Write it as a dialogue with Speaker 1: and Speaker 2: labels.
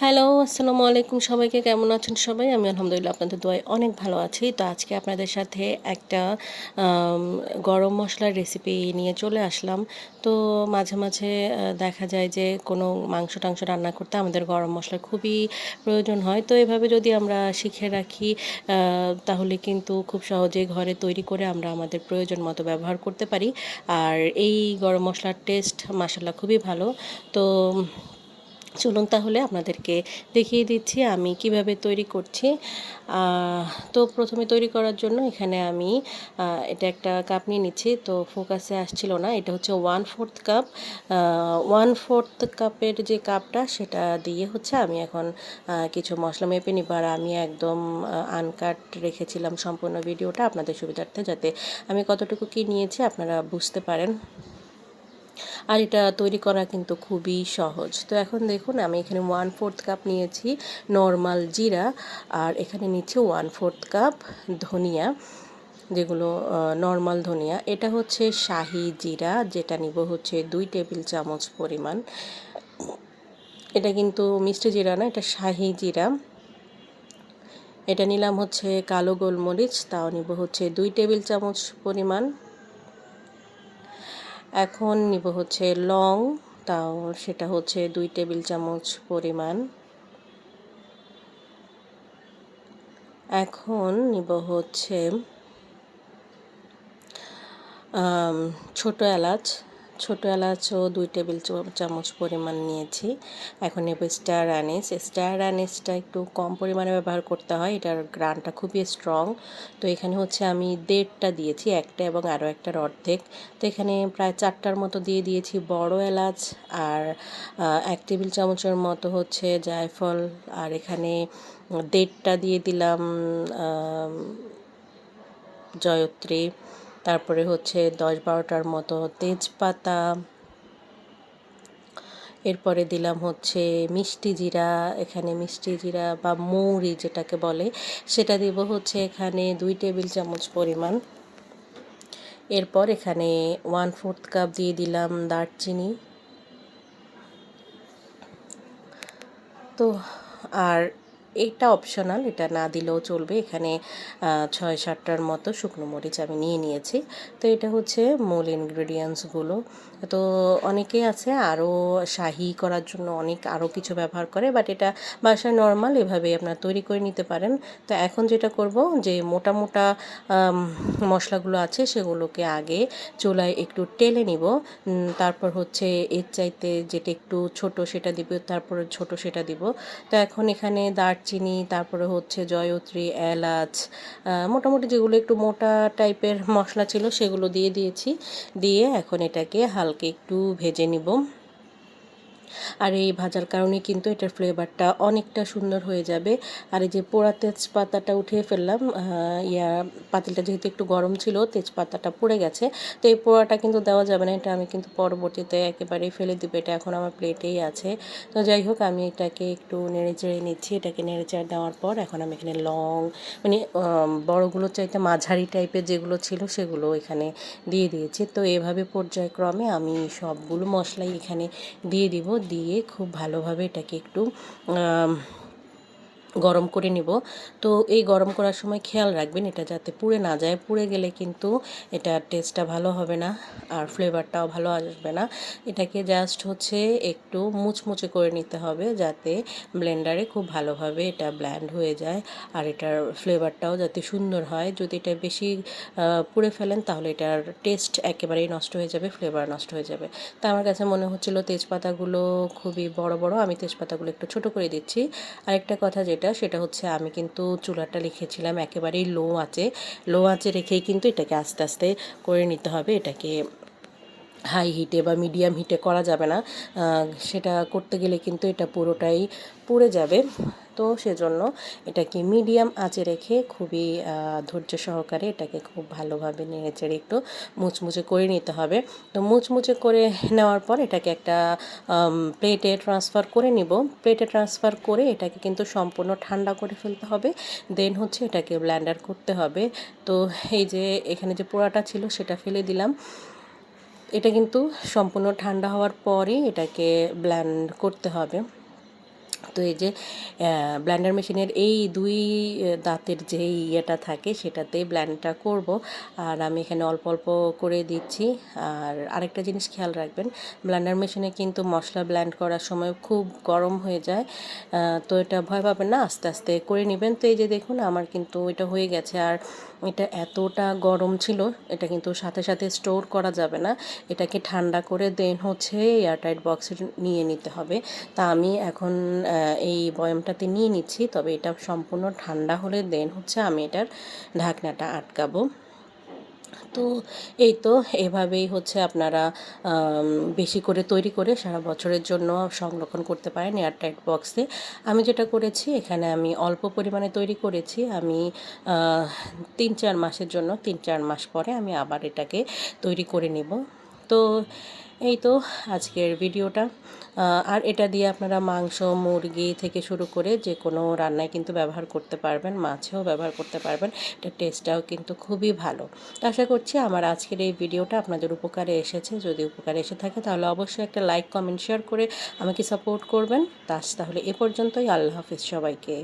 Speaker 1: Hello, আসসালামু আলাইকুম সবাইকে। কেমন আছেন সবাই? আমি আলহামদুলিল্লাহ আপনাদের দোয়ায় অনেক ভালো আছি। তো আজকে আপনাদের সাথে একটা গরম মশলার রেসিপি নিয়ে চলে আসলাম। তো মাঝে মাঝে দেখা যায় যে কোনো মাংস টাংস রান্না করতে আমাদের গরম মশলার খুবই প্রয়োজন হয়। তো এভাবে যদি আমরা শিখে রাখি তাহলে কিন্তু খুব সহজেই ঘরে তৈরি করে আমরা আমাদের প্রয়োজন মতো ব্যবহার করতে পারি। আর এই গরম মশলার টেস্ট মাসাল্লাহ খুবই ভালো। তো চলুন তাহলে আপনাদেরকে দেখিয়ে দিচ্ছি আমি কীভাবে তৈরি করছি। তো প্রথমে তৈরি করার জন্য এখানে আমি এটা একটা কাপ নিয়ে নিচ্ছি। তো ফোকাসে আসছিল না, এটা হচ্ছে one fourth cup one fourth কাপের যে কাপটা, সেটা দিয়ে হচ্ছে আমি এখন কিছু মশলা মেপে নিব। আর আমি একদম আনকাট রেখেছিলাম সম্পূর্ণ ভিডিওটা। আপনাদের সুবিধার্থে যাতে আমি কতটুকু কি নিয়েছি, আপনারা বুঝতে পারেন। আর এটা তৈরি করা কিন্তু খুবই সহজ। তো এখন দেখুন, আমি এখানে ওয়ান ফোর্থ কাপ নিয়েছি নর্মাল জিরা আর এখানে নিচ্ছি ওয়ান ফোর্থ কাপ ধনিয়া, যেগুলো নর্মাল ধনিয়া। এটা হচ্ছে শাহি জিরা, যেটা নিব হচ্ছে দুই টেবিল চামচ পরিমাণ। এটা কিন্তু মিষ্টি জিরা না, এটা শাহি জিরা। এটা নিলাম হচ্ছে কালো গোলমরিচ, তাও নিব হচ্ছে দুই টেবিল চামচ পরিমাণ। এখন নিব হচ্ছে লং, তাও সেটা হচ্ছে দুই টেবিল চামচ পরিমাণ। এখন নিব হচ্ছে ছোট এলাচ ছোটো এলাচও দুই টেবিল চামচ পরিমাণ নিয়েছি। এখন নেব স্টার অ্যানিস স্টার অ্যানিসটা একটু কম পরিমাণে ব্যবহার করতে হয়। এটার গ্রানটা খুবই স্ট্রং তো এখানে হচ্ছে আমি দেড়টা দিয়েছি, একটা এবং আরও একটার অর্ধেক। তো এখানে প্রায় চারটার মতো দিয়ে দিয়েছি বড় এলাচ আর এক টেবিল চামচের মতো হচ্ছে জায়ফল। আর এখানে দেড়টা দিয়ে দিলাম জয়ত্রী। তারপরে হচ্ছে দশ বারোটার মতো তেজপাতা। এরপরে দিলাম হচ্ছে মিষ্টি জিরা, এখানে মিষ্টি জিরা বা মৌরি যেটাকে বলে, সেটা দেব হচ্ছে এখানে দুই টেবিল চামচ পরিমাণ। এরপর এখানে ওয়ান ফোর্থ কাপ দিয়ে দিলাম দারচিনি। তো, আর এটা অপশনাল এটা না দিলেও চলবে। এখানে ছয় সাতটার মতো শুকনো মরিচ আমি নিয়ে নিয়েছি। তো এটা হচ্ছে মূল ইনগ্রেডিয়েন্টসগুলো তো অনেকে আছে আরও শাহি করার জন্য অনেক আরও কিছু ব্যবহার করে বাট এটা বাসায় নর্মাল এভাবে আপনার তৈরি করে নিতে পারেন। তো এখন যেটা করব যে মোটা মোটা মশলাগুলো আছে সেগুলোকে আগে চুলায় একটু টেলে নিব। তারপর হচ্ছে এর চাইতে যেটা একটু ছোট সেটা দিব, তারপরে ছোট সেটা দিব। তো এখন এখানে দারচিনি, তারপরে হচ্ছে জয়ত্রী, এলাচ মোটামুটি যেগুলো একটু মোটা টাইপের মশলা ছিল সেগুলো দিয়ে দিয়েছি। দিয়ে এখন এটাকে হালকা একটু ভেজে নিব। আর এই ভাজার কারণে কিন্তু এটার ফ্লেভারটা অনেকটা সুন্দর হয়ে যাবে। আর এই যে পোড়া তেজপাতাটা উঠিয়ে ফেললাম ইয়া, পাতিলটা যেহেতু একটু গরম ছিল, তেজপাতাটা পুড়ে গেছে, তো এই পোড়াটা কিন্তু দেওয়া যাবে না, এটা আমি কিন্তু পরবর্তীতে একেবারেই ফেলে দেবো, এটা এখন আমার প্লেটেই আছে। তো যাই হোক, আমি এটাকে একটু নেড়ে চেড়ে নিচ্ছি, এটাকে নেড়ে চেড়ে দেওয়ার পর এখন আমি এখানে লং মানে বড়গুলোর চাইতে মাঝারি টাইপের যেগুলো ছিল সেগুলো এখানে দিয়ে দিয়েছি। তো এভাবে পর্যায়ক্রমে আমি সবগুলো মশলাই এখানে দিয়ে দিব দিয়ে খুব ভালোভাবে এটাকে একটু গরম করে নিব। তো এই গরম করার সময় খেয়াল রাখবেন, এটা যাতে পুড়ে না যায়। পুড়ে গেলে কিন্তু এটা টেস্টটা ভালো হবে না আর ফ্লেভারটাও ভালো আসবে না। এটাকে জাস্ট হচ্ছে একটু মুচমুচে করে নিতে হবে যাতে ব্লেন্ডারে খুব ভালোভাবে এটা ব্ল্যান্ড হয়ে যায় আর এটার ফ্লেভারটাও যাতে সুন্দর হয়। যদি এটা বেশি পুড়ে ফেলেন তাহলে এটার টেস্ট একেবারেই নষ্ট হয়ে যাবে ফ্লেভার নষ্ট হয়ে যাবে। তা আমার কাছে মনে হচ্ছিল তেজপাতাগুলো খুবই বড় বড়, আমি তেজপাতাগুলো একটু ছোট করে দিচ্ছি। আরেকটা কথা যেটা যেটা, সেটা হচ্ছে আমি কিন্তু চুলাটা লিখেছিলাম, একেবারেই লো আঁচে। লো আঁচে রেখেই কিন্তু এটাকে আস্তে আস্তে করে নিতে হবে। এটাকে হাই হিটে বা মিডিয়াম হিটে করা যাবে না। সেটা করতে গেলে কিন্তু এটা পুরোটাই পুড়ে যাবে। তো সেজন্য এটাকে মিডিয়াম আঁচে রেখে খুবই ধৈর্য সহকারে এটাকে খুব ভালোভাবে নেড়েচেড়ে একটু মুচমুচে করে নিতে হবে। তো মুচমুচে করে নেওয়ার পর এটাকে একটা প্লেটে ট্রান্সফার করে নিব। প্লেটে ট্রান্সফার করে এটাকে কিন্তু সম্পূর্ণ ঠান্ডা করে ফেলতে হবে। দেন হচ্ছে এটাকে ব্ল্যান্ডার করতে হবে। তো এই যে এখানে যে পোড়াটা ছিল সেটা ফেলে দিলাম। এটা কিন্তু সম্পূর্ণ ঠান্ডা হওয়ার পরই এটাকে ব্ল্যান্ড করতে হবে। তো এই যে ব্ল্যান্ডার মেশিনের এই দুই দাঁতের যে ইয়েটা থাকে সেটাতে ব্ল্যান্ডটা করব। আর আমি এখানে অল্প অল্প করে দিচ্ছি। আর আরেকটা জিনিস খেয়াল রাখবেন ব্ল্যান্ডার মেশিনে কিন্তু মশলা ব্ল্যান্ড করার সময় খুব গরম হয়ে যায়। তো এটা ভয় পাবেন না, আস্তে আস্তে করে নেবেন। তো এই যে দেখুন, আমার কিন্তু এটা হয়ে গেছে। আর এটা এতটা গরম ছিল, এটা কিন্তু সাথে সাথে স্টোর করা যাবে না। এটাকে ঠান্ডা করে দেন হচ্ছে এয়ারটাইট বক্সে নিয়ে নিতে হবে। তা আমি এখন এই বয়ামটাতে নিয়ে নিচ্ছি। তবে এটা সম্পূর্ণ ঠান্ডা হলে দেন হচ্ছে আমি এটার ঢাকনাটা আটকাবো। তো এই তো এভাবেই হচ্ছে আপনারা বেশি করে তৈরি করে সারা বছরের জন্য সংরক্ষণ করতে পারেন এয়ারটাইট বক্সে। আমি যেটা করেছি, এখানে আমি অল্প পরিমাণে তৈরি করেছি। আমি তিন চার মাসের জন্য, তিন চার মাস পরে আমি আবার এটাকে তৈরি করে নেব। তো এই তো আজকের ভিডিওটা। আর এটা দিয়ে আপনারা মাংস, মুরগি থেকে শুরু করে যে কোনো রান্নায় কিন্তু ব্যবহার করতে পারবেন, মাছেও ব্যবহার করতে পারবেন। এটা টেস্টটাও কিন্তু খুবই ভালো। আশা করছি আমার আজকের এই ভিডিওটা আপনাদের উপকারে এসেছে। যদি উপকারে এসে থাকে তাহলে অবশ্যই একটা লাইক কমেন্ট শেয়ার করে আমাকে সাপোর্ট করবেন। তাস তাহলে এ পর্যন্তই। আল্লাহ হাফিজ সবাইকে।